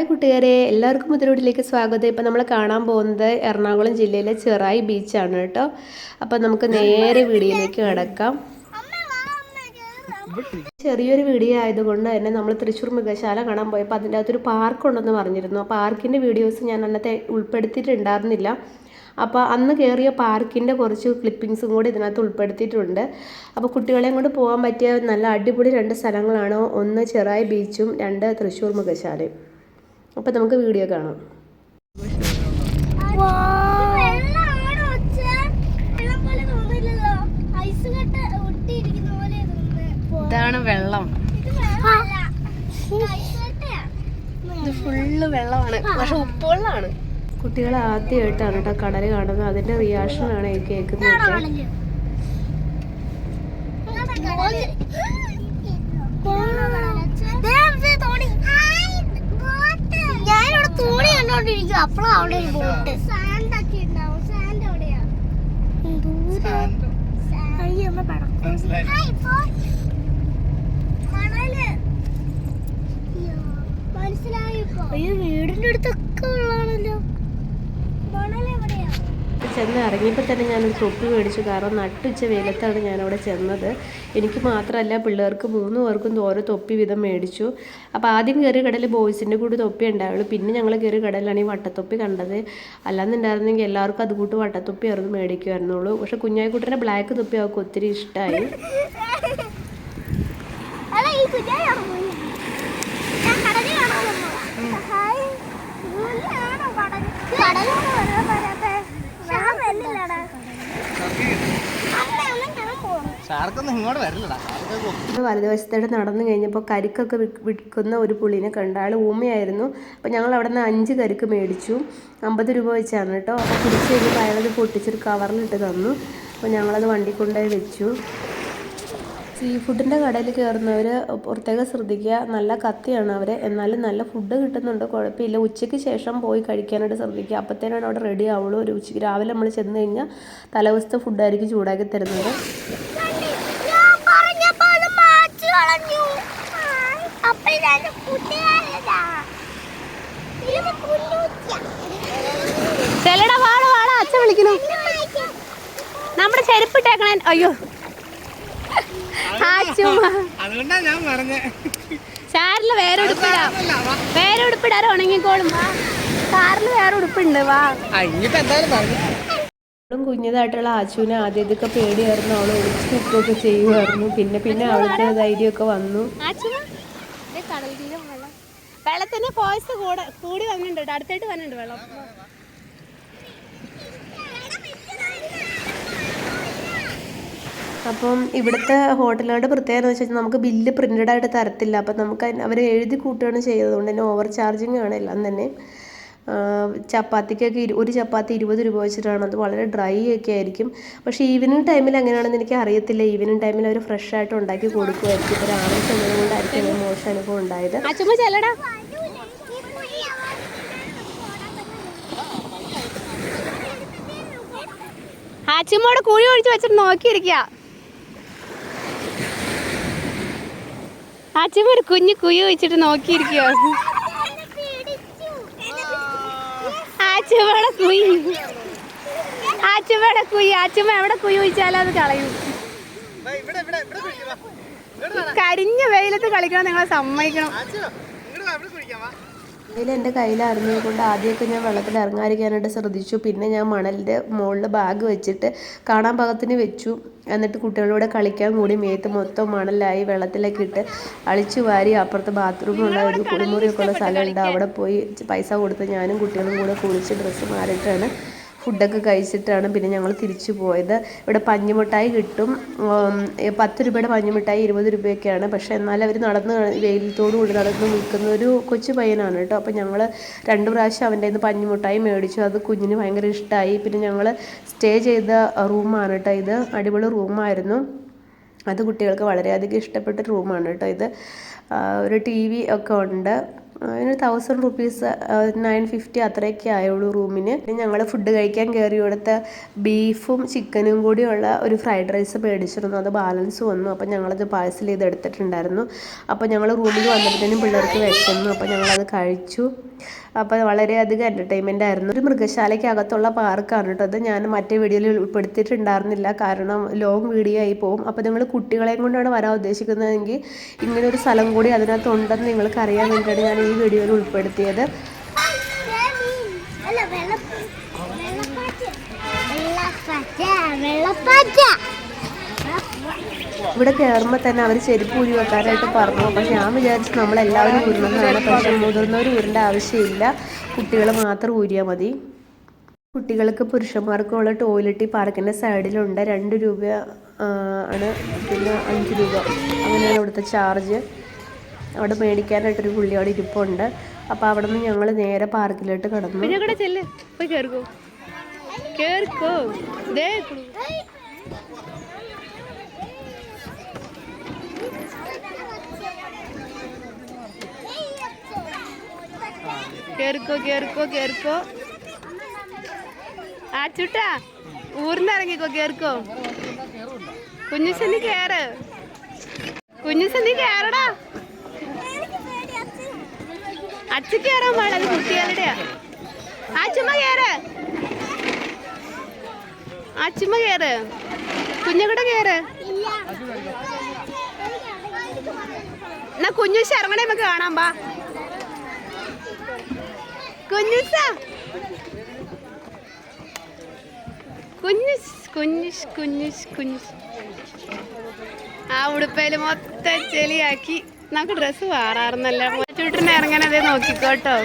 Hi കൂട്ടുകാരെ എല്ലാവർക്കും മുതലോട്ടിലേക്ക് സ്വാഗതം. ഇപ്പം നമ്മൾ കാണാൻ പോകുന്നത് എറണാകുളം ജില്ലയിലെ ചെറായി ബീച്ചാണ് കേട്ടോ. അപ്പം നമുക്ക് നേരെ വീടിയിലേക്ക് കിടക്കാം. ചെറിയൊരു വീഡിയോ ആയതുകൊണ്ട് തന്നെ നമ്മൾ തൃശ്ശൂർ മൃഗശാല കാണാൻ പോയപ്പോൾ അതിന്റെ അകത്തൊരു പാർക്ക് ഉണ്ടെന്ന് പറഞ്ഞിരുന്നു. അപ്പോൾ പാർക്കിന്റെ വീഡിയോസ് ഞാൻ അന്നത്തെ ഉൾപ്പെടുത്തിയിട്ടുണ്ടായിരുന്നില്ല. അപ്പോൾ അന്ന് കയറിയ പാർക്കിന്റെ കുറച്ച് ക്ലിപ്പിങ്സും കൂടി ഇതിനകത്ത് ഉൾപ്പെടുത്തിയിട്ടുണ്ട്. അപ്പോൾ കുട്ടികളെയും കൊണ്ട് പോകാൻ പറ്റിയ നല്ല അടിപൊളി രണ്ട് സ്ഥലങ്ങളാണ്. ഒന്ന് ചെറായി ബീച്ചും രണ്ട് തൃശ്ശൂർ മൃഗശാലയും. അപ്പോൾ നമുക്ക് വീഡിയോ കാണാം വെള്ളമാണ് ഒച്ച. വെള്ളം പോലെ തോന്നില്ലല്ലോ. ഐസ് കട്ട ഒട്ടിയിരിക്കുന്ന പോലെ തോന്നുന്നെ. ഇതാണ് വെള്ളം ഇത് വെള്ളമല്ല. ഇത് ഐസ് കട്ടയാ. ഇത് ഫുള്ള് വെള്ളമാണ് പക്ഷെ ഉപ്പുവെള്ളമാണ് കുട്ടികൾ ആദ്യമായിട്ടാണ് കേട്ടോ കടൽ കാണുന്നത് അതിന്റെ റിയാക്ഷൻ ആണ് ഈ കേൾക്കുന്നത് ഞാനിവിടെ തോണി കണ്ടോണ്ടിരിക്കും അപ്പളാ അവിടെ ഒരു ബോട്ട് സാൻഡ് ഒക്കെ ഉണ്ടാവും സാൻഡ് എവിടെയാ ദൂരെ അയ്യോ, അമ്മ കണ്ടോണ്ടിരിക്കും. അപ്പഴും അവിടെ ഒരു ബോട്ട്. മനസ്സിലായി. ഇപ്പോ. അയ്യോ വീടിന്റെ അടുത്തൊക്കെ ഉള്ളതാണല്ലോ. മണൽ എവിടെയാ ചെന്ന് ഇറങ്ങിയപ്പോൾ തന്നെ ഞാനൊരു തൊപ്പി മേടിച്ചു. കാരണം നട്ടുച്ച വെയിലത്താണ് ഞാനവിടെ ചെന്നത്. എനിക്ക് മാത്രമല്ല പിള്ളേർക്ക് മൂന്ന് പേർക്കും ഓരോ തൊപ്പി വീതം മേടിച്ചു. അപ്പോൾ ആദ്യം കയറി കടലിൽ ബോയ്സിന്റെ കൂടി തൊപ്പി ഉണ്ടാവുള്ളൂ പിന്നെ ഞങ്ങൾ കയറി കടലിലാണ് ഈ വട്ടത്തൊപ്പി കണ്ടത്. അല്ലാന്നുണ്ടായിരുന്നെങ്കിൽ എല്ലാവർക്കും അതുകൂട്ട് വട്ടത്തൊപ്പി ആയിരുന്നു മേടിക്കുമായിരുന്നുള്ളൂ പക്ഷെ കുഞ്ഞായിക്കുട്ടന്റെ ബ്ലാക്ക് തൊപ്പി അവർക്ക് ഒത്തിരി ഇഷ്ടമായി. കടലിൽ കാണാൻ വന്നതാ. ഷാർക്കൊന്നും ഇങ്ങോട്ട് വരില്ലടാ. നടന്നു കഴിഞ്ഞപ്പോൾ കരിക്കൊക്കെ വിൽക്ക് വിൽക്കുന്ന ഒരു പുള്ളിനെ കണ്ട ആൾ ഊമയായിരുന്നു. അപ്പോൾ ഞങ്ങൾ അവിടെ നിന്ന് അഞ്ച് കരിക്ക് മേടിച്ചു. അമ്പത് രൂപ വെച്ചാണ് കേട്ടോ. അപ്പോൾ കുടിച്ച് കഴിഞ്ഞപ്പോൾ അയാളത് പൊട്ടിച്ചൊരു കവറിലിട്ട് തന്നു. അപ്പോൾ ഞങ്ങളത് വണ്ടി കൊണ്ടുപോയി വെച്ചു. സീ ഫുഡിന്റെ കടയിൽ കയറുന്നവർ പുറത്തേക്ക് ശ്രദ്ധിക്കുക. നല്ല കത്തിയാണ് അവർ എന്നാലും നല്ല ഫുഡ് കിട്ടുന്നുണ്ട്. കുഴപ്പമില്ല. ഉച്ചയ്ക്ക് ശേഷം പോയി കഴിക്കാനായിട്ട് ശ്രദ്ധിക്കുക. അപ്പോഴത്തേനാണ് അവിടെ റെഡി ആവുള്ളൂ. ഒരു ഉച്ചയ്ക്ക് രാവിലെ നമ്മൾ ചെന്ന് കഴിഞ്ഞാൽ തലേദിവസത്തെ ഫുഡായിരിക്കും ചൂടാക്കി തരുന്നത്. ഞാൻ വാള വാട. അച്ഛൻ വിളിക്കുന്നു. നമ്മുടെ ചെരുപ്പിട്ടേക്കണേ അയ്യോ. അതുകൊണ്ടാ ഞാൻ പറഞ്ഞേ. സാറിൽ വേറെ ഉടുപ്പിടാം. വേറെ ഉടുപ്പിടാറ് ഉണങ്ങിക്കോളും. വാ. സാറിൽ വേറെ ഉടുപ്പുണ്ട് വാ. ഇനിയിപ്പോ എന്തായാലും പറഞ്ഞു. അവളും കുഞ്ഞതായിട്ടുള്ള ആശുവിനെ ആദ്യത്തൊക്കെ പേടിയായിരുന്നു. അവൾ ഒളിച്ച് നിൽക്കുകയൊക്കെ ചെയ്യുമായിരുന്നു. പിന്നെ പിന്നെ അവൾക്ക് ധൈര്യമൊക്കെ വന്നു. വെള്ളത്തിന്റെ ഫോഴ്സ് കൂടെ കൂടി വന്നിട്ടുണ്ട് അടുത്തായിട്ട് വന്നിട്ടുണ്ട് വെള്ളം. അപ്പം ഇവിടുത്തെ ഹോട്ടലുകളുടെ പ്രത്യേകത എന്ന് വെച്ചാൽ നമുക്ക് ബില്ല് പ്രിന്റഡ് ആയിട്ട് തരത്തില്ല. അപ്പം നമുക്ക് അവർ എഴുതി കൂട്ടുകയാണ് ചെയ്തതുകൊണ്ട് കൊണ്ട് തന്നെ ഓവർ ചാർജിങ് ആണ് എല്ലാം തന്നെ. ചപ്പാത്തിക്കൊക്കെ ഒരു ചപ്പാത്തി ഇരുപത് രൂപ വെച്ചിട്ടാണ്. അത് വളരെ ഡ്രൈ ഒക്കെ ആയിരിക്കും. പക്ഷേ ഈവനിങ് ടൈമിൽ അങ്ങനെയാണെന്ന് എനിക്ക് അറിയത്തില്ല. ഈവനിങ് ടൈമിൽ അവർ ഫ്രഷ് ആയിട്ട് ഉണ്ടാക്കി കൊടുക്കുമായിരിക്കും ഇപ്പോൾ രാവിലെ ചെന്നത് കൊണ്ടായിരിക്കും അങ്ങനെ മോശം അനുഭവം ഉണ്ടായത്. ആച്ചുമ്മോട് കുഴി ഒഴിച്ച് വെച്ചിട്ട് നോക്കിയിരിക്കുക ആച്ചുമ്മ ഒരു കുഞ്ഞു കുയു വെച്ചിട്ട് നോക്കിയിരിക്കുക എന്നെ കുയി. ആച്ചുമ്മയുടെ ആച്ചുമ്മയുടെ കുഴി ആച്ചുമ്മ എവിടെ കുഴി വെച്ചാലും അത് കളയും. കരിഞ്ഞ വെയിലത്ത് കളിക്കണം നിങ്ങളെ സമ്മതിക്കണം. ഇതിൽ എന്റെ കയ്യിലായിരുന്നത് കൊണ്ട് ആദ്യമൊക്കെ ഞാൻ വെള്ളത്തിൽ ഇറങ്ങാതിരിക്കാനായിട്ട് ശ്രദ്ധിച്ചു. പിന്നെ ഞാൻ മണലിന്റെ മുകളിൽ ബാഗ് വെച്ചിട്ട് കാണാൻ പാകത്തിന് വെച്ചു. എന്നിട്ട് കുട്ടികളോട് കളിക്കാൻ കൂടി മേത്ത് മൊത്തം മണലായി വെള്ളത്തിലേക്ക് ഇട്ട് അളിച്ചു വാരി അപ്പുറത്ത് ബാത്റൂമുള്ള ഒരു കുളിമുറിയൊക്കെ ഉള്ള സ്ഥലമുണ്ട് അവിടെ പോയി പൈസ കൊടുത്ത് ഞാനും കുട്ടികളും കൂടെ കുളിച്ച് ഡ്രസ്സ് മാറിയിട്ടാണ് ഫുഡൊക്കെ കഴിച്ചിട്ടാണ് പിന്നെ ഞങ്ങൾ തിരിച്ചു പോയത്. ഇവിടെ പഞ്ഞിമിഠായി കിട്ടും. പത്ത് രൂപയുടെ പഞ്ഞിമിഠായി ഇരുപത് രൂപയൊക്കെയാണ്. പക്ഷേ എന്നാലും അവർ നടന്ന് വെയിലത്തോടു കൂടി നടന്ന് നിൽക്കുന്ന ഒരു കൊച്ചു പയ്യനാണ് കേട്ടോ. അപ്പോൾ ഞങ്ങൾ രണ്ട് പ്രാവശ്യം അവന്റെ നിന്ന് പഞ്ഞിമിഠായി മേടിച്ചു. അത് കുഞ്ഞിന് ഭയങ്കര ഇഷ്ടമായി പിന്നെ ഞങ്ങൾ സ്റ്റേ ചെയ്ത റൂമാണ് കേട്ടോ ഇത്. അടിപൊളി റൂമായിരുന്നു. അത് കുട്ടികൾക്ക് വളരെയധികം ഇഷ്ടപ്പെട്ട റൂമാണ് കേട്ടോ ഇത്. ഒരു ടി വി ഒക്കെ ഉണ്ട്. അതിന് തൗസൻഡ് റുപ്പീസ് നയൻ ഫിഫ്റ്റി അത്രയൊക്കെ ആയുള്ളൂ റൂമിന് ഞങ്ങൾ ഫുഡ് കഴിക്കാൻ കയറി കൊടുത്ത ബീഫും ചിക്കനും കൂടിയുള്ള ഒരു ഫ്രൈഡ് റൈസ് മേടിച്ചിരുന്നു. അത് ബാലൻസ് വന്നു. അപ്പം ഞങ്ങളത് പാഴ്സൽ ചെയ്ത് എടുത്തിട്ടുണ്ടായിരുന്നു. അപ്പോൾ ഞങ്ങൾ റൂമിൽ വന്നപ്പോഴത്തേനും പിള്ളേർക്ക് വിശന്നു. അപ്പോൾ ഞങ്ങളത് കഴിച്ചു. അപ്പോൾ വളരെയധികം എന്റർടൈൻമെന്റ് ആയിരുന്നു. ഒരു മൃഗശാലയ്ക്കകത്തുള്ള പാർക്കാണ് കേട്ടോ അത്. ഞാൻ മറ്റേ വീഡിയോയിൽ ഉൾപ്പെടുത്തിയിട്ടുണ്ടായിരുന്നില്ല. കാരണം ലോങ് വീഡിയോ ആയി പോകും. അപ്പോൾ നിങ്ങൾ കുട്ടികളെയും കൊണ്ടാണ് വരാൻ ഉദ്ദേശിക്കുന്നതെങ്കിൽ ഇങ്ങനൊരു സ്ഥലം കൂടി അതിനകത്തുണ്ടെന്ന് നിങ്ങൾക്ക് അറിയാൻ വേണ്ടിയിട്ടാണ് ഞാൻ ഈ വീഡിയോയിൽ ഉൾപ്പെടുത്തിയത്. ഇവിടെ കയറുമ്പോൾ തന്നെ അവർ ചെരുപ്പ് ഊരി വെക്കാനായിട്ട് പറഞ്ഞു. പക്ഷെ ഞാൻ വിചാരിച്ചു നമ്മളെല്ലാവരും ഊരുന്നതാണ് പക്ഷെ മുതിർന്നവർ ഊരേണ്ട ആവശ്യമില്ല. കുട്ടികൾ മാത്രം ഊരിയാൽ മതി. കുട്ടികൾക്ക് പുരുഷന്മാർക്കുള്ള ടോയ്ലറ്റ് പാർക്കിന്റെ സൈഡിലുണ്ട്. രണ്ട് രൂപ ആണ്. പിന്നെ അഞ്ച് രൂപ. അങ്ങനെയാണ് ഇവിടുത്തെ ചാർജ്. അവിടെ മേടിക്കാനായിട്ടൊരു പുള്ളി അവിടെ ഇരിപ്പുണ്ട്. അപ്പോൾ അവിടെ നിന്ന് ഞങ്ങൾ നേരെ പാർക്കിലോട്ട് കടന്നു. ചെല്ലേ. പോയി കേറിക്കോ. കേറിക്കോ കേറിക്കോ കേറിക്കോ. ആ ചുട്ടാ. ഊർന്നിറങ്ങിക്കോ കേറിക്കോ. കുഞ്ഞുസന്നി കേറ്. കുഞ്ഞുസന്നി കേറടാ. അച്ഛ കേറാൻ പാടത് കുട്ടികളുടെ ആ ചുമ കേറ്. ആച്ചുമ്മ കേറ്. കുഞ്ഞുകൂടെ കേറ്. എന്നാ കുഞ്ഞു ഇറങ്ങണേ നമുക്ക് കാണാൻ പാ കുഞ്ഞുസ കുഞ്ഞുസ് കുഞ്ഞുസ് കുഞ്ഞുസ് ആ ഉടുപ്പയിൽ മൊത്തം ചെളിയാക്കി. നമുക്ക് ഡ്രസ്സ് മാറാറുന്നല്ല ചുട്ടിന് ഇറങ്ങാനത് നോക്കിക്കോട്ടോ.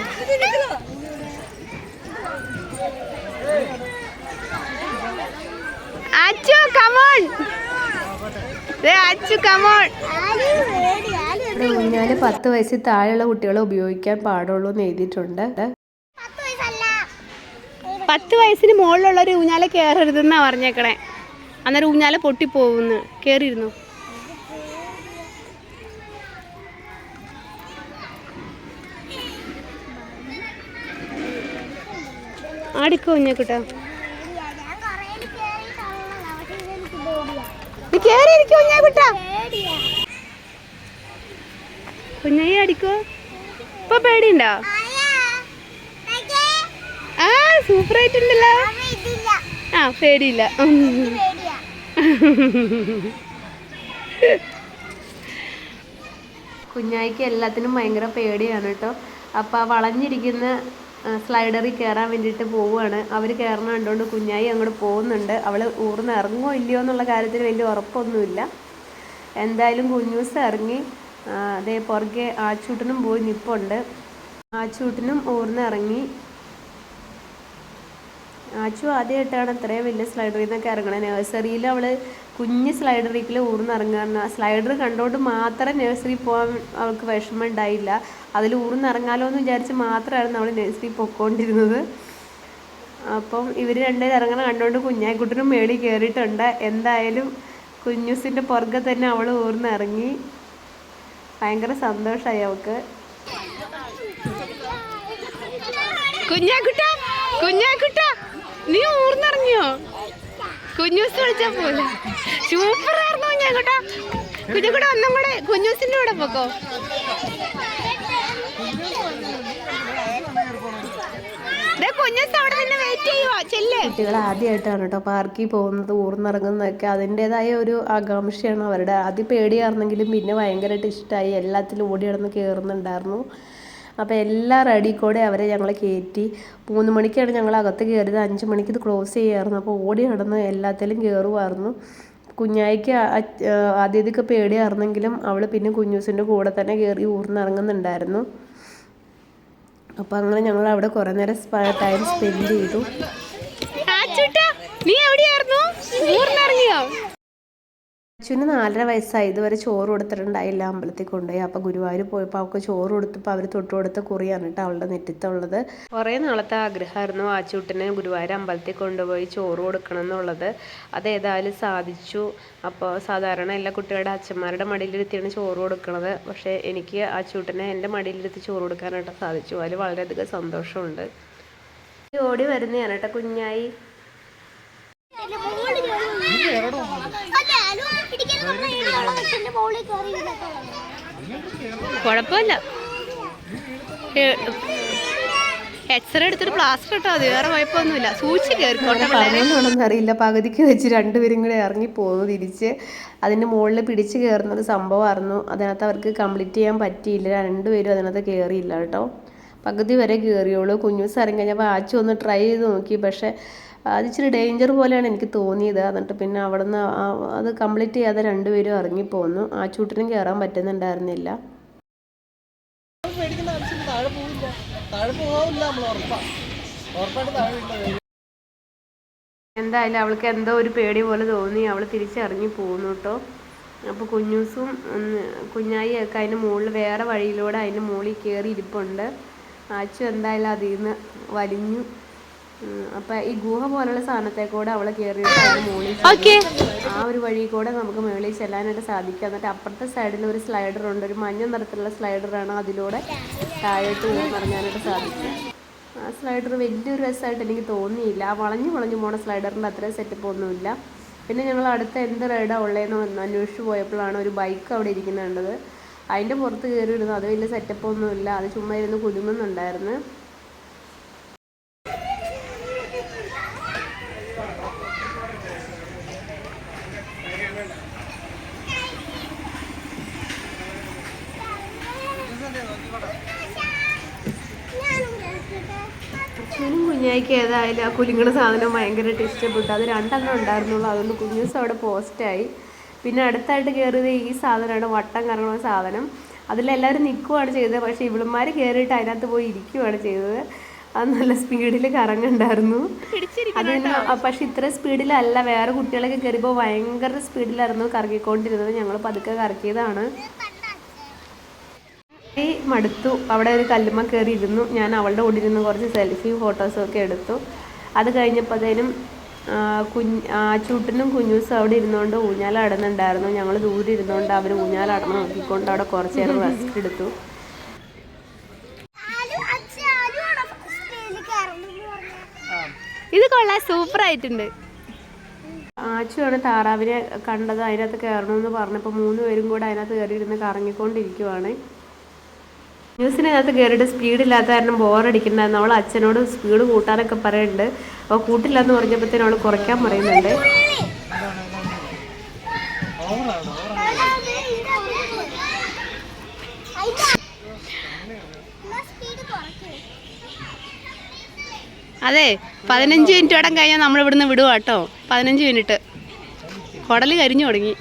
Achu come on Achu come on ഊഞ്ഞാൽ പത്ത് വയസ്സിൽ താഴെയുള്ള കുട്ടികളെ ഉപയോഗിക്കാൻ പാടുള്ളൂ എന്ന് എഴുതിയിട്ടുണ്ട്. പത്ത് വയസ്സിന് മുകളിലുള്ള ഒരു ഊഞ്ഞാല കയറരുതെന്നാ പറഞ്ഞേക്കണേ. അന്നേരം ഊഞ്ഞാല പൊട്ടിപ്പോകുന്നു കയറിയിരുന്നു ആടിക്കോ കുഞ്ഞാക്കുട്ടാ? ഞാൻ കുറേ കേറി തള്ളണം പക്ഷെ ഇതെനിക്ക് പേടിയാ നീ കയറിയിരിക്കോ കുഞ്ഞാക്കുട്ടാ? പേടിയാ കുഞ്ഞായി അടിക്കോ ഇപ്പൊ പേടിയുണ്ടോ? സൂപ്പർ ആയിട്ടുണ്ടല്ലോ. ആ പേടിയില്ല. കുഞ്ഞായിക്ക് എല്ലാത്തിനും ഭയങ്കര പേടിയാണ് കേട്ടോ. അപ്പോൾ ആ വളഞ്ഞിരിക്കുന്ന സ്ലൈഡറിൽ കയറാൻ വേണ്ടിയിട്ട് പോവുകയാണ്. അവർ കയറണ കണ്ടുകൊണ്ട് കുഞ്ഞായി അങ്ങോട്ട് പോകുന്നുണ്ട്. അവൾ ഊർന്ന് ഇറങ്ങുമോ ഇല്ലയോ എന്നുള്ള കാര്യത്തിന് വലിയ ഉറപ്പൊന്നുമില്ല. എന്തായാലും കുഞ്ഞൂസ് ഇറങ്ങി. അതേ പുറകെ ആച്ചൂട്ടനും പോയി നിപ്പുണ്ട്. ആച്ചൂട്ടനും ഊർന്ന് ഇറങ്ങി. ആച്ചു ആദ്യമായിട്ടാണ് അത്രയും വലിയ സ്ലൈഡറിൽ നിന്നൊക്കെ ഇറങ്ങണത്. നഴ്സറിയിൽ അവൾ കുഞ്ഞ് സ്ലൈഡറിൽ ഊർന്നിറങ്ങുക സ്ലൈഡർ കണ്ടുകൊണ്ട് മാത്രം നഴ്സറി പോകാൻ അവൾക്ക് വിഷമം ഉണ്ടായില്ല. അതിൽ ഊർന്നിറങ്ങാലോ എന്ന് വിചാരിച്ച് മാത്രമായിരുന്നു അവൾ നഴ്സറി പൊക്കോണ്ടിരുന്നത്. അപ്പം ഇവർ രണ്ടുപേരും ഇറങ്ങണ കണ്ടുകൊണ്ട് കുഞ്ഞായിക്കുട്ടനും മേളിൽ കയറിയിട്ടുണ്ട് എന്തായാലും കുഞ്ഞൂസിന്റെ പുറകെ തന്നെ അവൾ ഊർന്നിറങ്ങി ഭയങ്കര സന്തോഷമായി അവൾക്ക്. കുഞ്ഞാക്കുട്ട കുഞ്ഞാക്കുട്ട. നീ ഊർന്നിറങ്ങിയോ കുഞ്ഞൂസ് വിളിച്ചാ പോലെ. സൂപ്പർ ആയിരുന്നു കുഞ്ഞു കൂടെ ഒന്നും കൂടെ കുഞ്ഞൂസിന്റെ കൂടെ പോക്കോ. കുട്ടികൾ ആദ്യമായിട്ടാണ് കേട്ടോ പാർക്കിൽ പോകുന്നത് ഊർന്നിറങ്ങുന്നതൊക്കെ. അതിന്റെതായ ഒരു ആകാംക്ഷയാണ് അവരുടെ. ആദ്യം പേടിയായിരുന്നെങ്കിലും പിന്നെ ഭയങ്കരമായിട്ട് ഇഷ്ടമായി എല്ലാത്തിലും ഓടി നടന്ന് കയറുന്നുണ്ടായിരുന്നു അപ്പോൾ എല്ലാ റെഡി കൂടെ അവരെ ഞങ്ങൾ കയറ്റി മൂന്ന് മണിക്കാണ് ഞങ്ങൾ അകത്ത് കയറിയത് അഞ്ച് മണിക്ക് ഇത് ക്ലോസ് ചെയ്യായിരുന്നു. അപ്പോൾ ഓടി നടന്ന് എല്ലാത്തിലും കയറുമായിരുന്നു കുഞ്ഞായിക്ക് ആദ്യമൊക്കെ പേടിയായിരുന്നെങ്കിലും അവൾ പിന്നെ കുഞ്ഞൂസിന്റെ കൂടെ തന്നെ കയറി ഊർന്നിറങ്ങുന്നുണ്ടായിരുന്നു. അപ്പോൾ അങ്ങനെ ഞങ്ങൾ അവിടെ കുറേ നേരം ടൈം സ്പെൻഡ് ചെയ്തു. നീ എവിടെയായിരുന്നു? അച്ഛന് നാലര വയസ്സായി. ഇതുവരെ ചോറ് കൊടുത്തിട്ടുണ്ടായില്ല അമ്പലത്തിൽ കൊണ്ടുപോയി. അപ്പോൾ ഗുരുവായൂർ പോയപ്പോൾ അവൾക്ക് ചോറ് കൊടുത്തപ്പോൾ അവർ തൊട്ട് കൊടുത്ത കുറിയാണ് കേട്ടോ അവളുടെ നെറ്റിത്തുള്ളത്. കുറേ നാളത്തെ ആഗ്രഹമായിരുന്നു ആച്ചൂട്ടിനെ ഗുരുവായൂർ അമ്പലത്തിൽ കൊണ്ടുപോയി ചോറ് കൊടുക്കണം എന്നുള്ളത്. അത് ഏതായാലും സാധിച്ചു. അപ്പോൾ സാധാരണ എല്ലാ കുട്ടികളുടെ അച്ഛന്മാരുടെ മടിയിലിരുത്തിയാണ് ചോറ് കൊടുക്കുന്നത് പക്ഷേ എനിക്ക് ആച്ചൂട്ടിനെ എന്റെ മടിയിലിരുത്തി ചോറ് കൊടുക്കാനായിട്ട് സാധിച്ചു. അതിൽ വളരെയധികം സന്തോഷമുണ്ട്. ഓടി വരുന്നതാണ് കേട്ടോ കുഞ്ഞായി. കുഴപ്പമില്ല. എക്സ്റേ എടുത്തിട്ട് പ്ലാസ്റ്റർ ഇട്ടോ അത് വേറെ കുഴപ്പമൊന്നുമില്ല. കയറിക്കോട്ടെ പിള്ളേരെ അറിയില്ല. പകുതിക്ക് വെച്ച് രണ്ടുപേരും കൂടെ ഇറങ്ങി പോന്നു തിരിച്ച്. അതിന്റെ മുകളിൽ പിടിച്ച് കയറുന്ന ഒരു സംഭവമായിരുന്നു. അതിനകത്ത് അവർക്ക് കംപ്ലീറ്റ് ചെയ്യാൻ പറ്റിയില്ല. രണ്ടുപേരും അതിനകത്ത് കയറിയില്ല കേട്ടോ. പകുതി വരെ കയറിയുള്ളൂ കുഞ്ഞൂസ് ഇറങ്ങി കഴിഞ്ഞപ്പോൾ ആച്ചു ഒന്ന് ട്രൈ ചെയ്ത് നോക്കി. പക്ഷേ അത് ഇച്ചിരി ഡേഞ്ചർ പോലെയാണ് എനിക്ക് തോന്നിയത്. എന്നിട്ട് പിന്നെ അവിടുന്ന് അത് കംപ്ലീറ്റ് ചെയ്യാതെ രണ്ടുപേരും ഇറങ്ങിപ്പോന്നു. ചൂട്ടിനും കയറാൻ പറ്റുന്നുണ്ടായിരുന്നില്ല. എന്തായാലും അവൾക്ക് എന്തോ ഒരു പേടി പോലെ തോന്നി. അവൾ തിരിച്ചിറങ്ങി പോകുന്നു കേട്ടോ അപ്പോൾ കുഞ്ഞൂസും കുഞ്ഞായിയൊക്കെ അതിന്റെ മുകളിൽ വേറെ വഴിയിലൂടെ അതിന്റെ മുകളിൽ കയറി ഇരിപ്പുണ്ട് ആച്ചു എന്തായാലും അതിൽ നിന്ന് വലിഞ്ഞു. അപ്പം ഈ ഗുഹ പോലുള്ള സാധനത്തെ അവൾ കയറിയിട്ട് കേറി മുകളിൽ ആ ഒരു വഴി കൂടെ നമുക്ക് മുകളിൽ ചെല്ലാനായിട്ട് സാധിക്കാം. എന്നിട്ട് അപ്പുറത്തെ സൈഡിൽ ഒരു സ്ലൈഡർ ഉണ്ട്. ഒരു മഞ്ഞ നിറത്തിലുള്ള ആണ് അതിലൂടെ താഴോട്ട് മറിഞ്ഞാനായിട്ട് സാധിക്കും. ആ സ്ലൈഡർ വലിയൊരു രസമായിട്ട് എനിക്ക് തോന്നിയില്ല. ആ വളഞ്ഞു വളഞ്ഞു പോണ സ്ലൈഡറിന്റെ അത്രയും സെറ്റപ്പ് ഒന്നുമില്ല. പിന്നെ ഞങ്ങൾ അടുത്ത എന്ത് റൈഡാണ് ഉള്ളതെന്ന് അന്വേഷിച്ച് പോയപ്പോഴാണ് ഒരു ബൈക്ക് അവിടെ ഇരിക്കുന്നുണ്ടത്. അതിന്റെ പുറത്ത് കയറി ഇരുന്നു അത് വലിയ സെറ്റപ്പ് ഒന്നുമില്ല. അത് ചുമ്മാ ഇരുന്ന് കുലുങ്ങുന്നുണ്ടായിരുന്നു. ഞാനും കുഞ്ഞായിക്ക് ഏതായാലും ആ കുലുങ്ങണ സാധനം ഭയങ്കരമായിട്ട് ഇഷ്ടപ്പെട്ടു അത് രണ്ടെണ്ണം ഉണ്ടായിരുന്നുള്ളൂ അതുകൊണ്ട് കുഞ്ഞു ദിവസം അവിടെ പോസ്റ്റായി പിന്നെ അടുത്തായിട്ട് കയറിയത് ഈ സാധനമാണ്. വട്ടം കറങ്ങുന്ന സാധനം. അതിലെല്ലാവരും നിൽക്കുവാണ് ചെയ്തത്. പക്ഷേ ഇവളുമാർ കയറിയിട്ട് അതിനകത്ത് പോയി ഇരിക്കുവാണ് ചെയ്തത്. അത് നല്ല സ്പീഡിൽ കറങ്ങുണ്ടായിരുന്നു അത് പക്ഷേ പക്ഷെ ഇത്ര സ്പീഡിലല്ല വേറെ കുട്ടികളൊക്കെ കയറിയപ്പോൾ ഭയങ്കര സ്പീഡിലായിരുന്നു കറങ്ങിക്കൊണ്ടിരുന്നത്. ഞങ്ങൾ പതുക്കെ കറക്കിയതാണ്. ഈ മടുത്തു. അവിടെ ഒരു കല്ലുമ്മ കയറി ഇരുന്നു ഞാൻ അവളുടെ കൂടെ ഇരുന്ന് കുറച്ച് സെൽഫി ഫോട്ടോസും ഒക്കെ എടുത്തു. അത് കഴിഞ്ഞപ്പോഴത്തേനും കുഞ്ഞ് ചൂട്ടിനും കുഞ്ഞൂസും അവിടെ ഇരുന്നുകൊണ്ട് ഊഞ്ഞാലാടുന്നുണ്ടായിരുന്നു ഞങ്ങൾ ദൂരെ ഇരുന്നുകൊണ്ട് അവർ ഊഞ്ഞാലാടണം നോക്കിക്കൊണ്ട് അവിടെ കുറച്ച് നേരം റെസ്റ്റ് എടുത്തു? ഇത് കൊള്ളാൻ സൂപ്പർ ആയിട്ടുണ്ട്. ആച്ചുവാണ് താറാവിനെ കണ്ടത് അതിനകത്ത് കയറണമെന്ന് പറഞ്ഞപ്പോൾ മൂന്ന് പേരും കൂടെ അതിനകത്ത് കയറിയിരുന്ന് കറങ്ങിക്കൊണ്ടിരിക്കുവാണ്. ന്യൂസിനകത്ത് കയറിയിട്ട് സ്പീഡില്ലാത്ത കാരണം ബോറടിക്കണ്ടായിരുന്നു അവൾ അച്ഛനോട് സ്പീഡ് കൂട്ടാനൊക്കെ പറയുന്നുണ്ട് അപ്പോൾ കൂട്ടില്ല എന്ന് പറഞ്ഞപ്പോഴത്തേനും അവൾ കുറയ്ക്കാൻ പറയുന്നുണ്ട്. അതെ പതിനഞ്ച് മിനിറ്റോടെ കഴിഞ്ഞാൽ നമ്മൾ ഇവിടുന്ന് വിടുക കേട്ടോ പതിനഞ്ച് മിനിറ്റ് കുടൽ കരിഞ്ഞു തുടങ്ങി.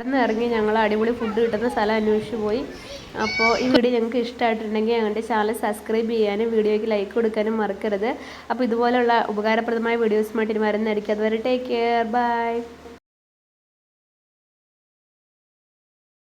അവിടെ ഇറങ്ങി ഞങ്ങൾ അടിപൊളി ഫുഡ് കിട്ടുന്ന സ്ഥലം അന്വേഷിച്ച് പോയി. അപ്പോൾ ഈ വീഡിയോ ഞങ്ങൾക്ക് ഇഷ്ടമായിട്ടുണ്ടെങ്കിൽ ഞങ്ങളുടെ ചാനൽ സബ്സ്ക്രൈബ് ചെയ്യാനും വീഡിയോയ്ക്ക് ലൈക്ക് കൊടുക്കാനും മറക്കരുത്. അപ്പോൾ ഇതുപോലുള്ള ഉപകാരപ്രദമായ വീഡിയോസുമായിട്ട് ഇനി വരുന്നതായിരിക്കും. അതുവരെ ടേക്ക് കെയർ ബൈ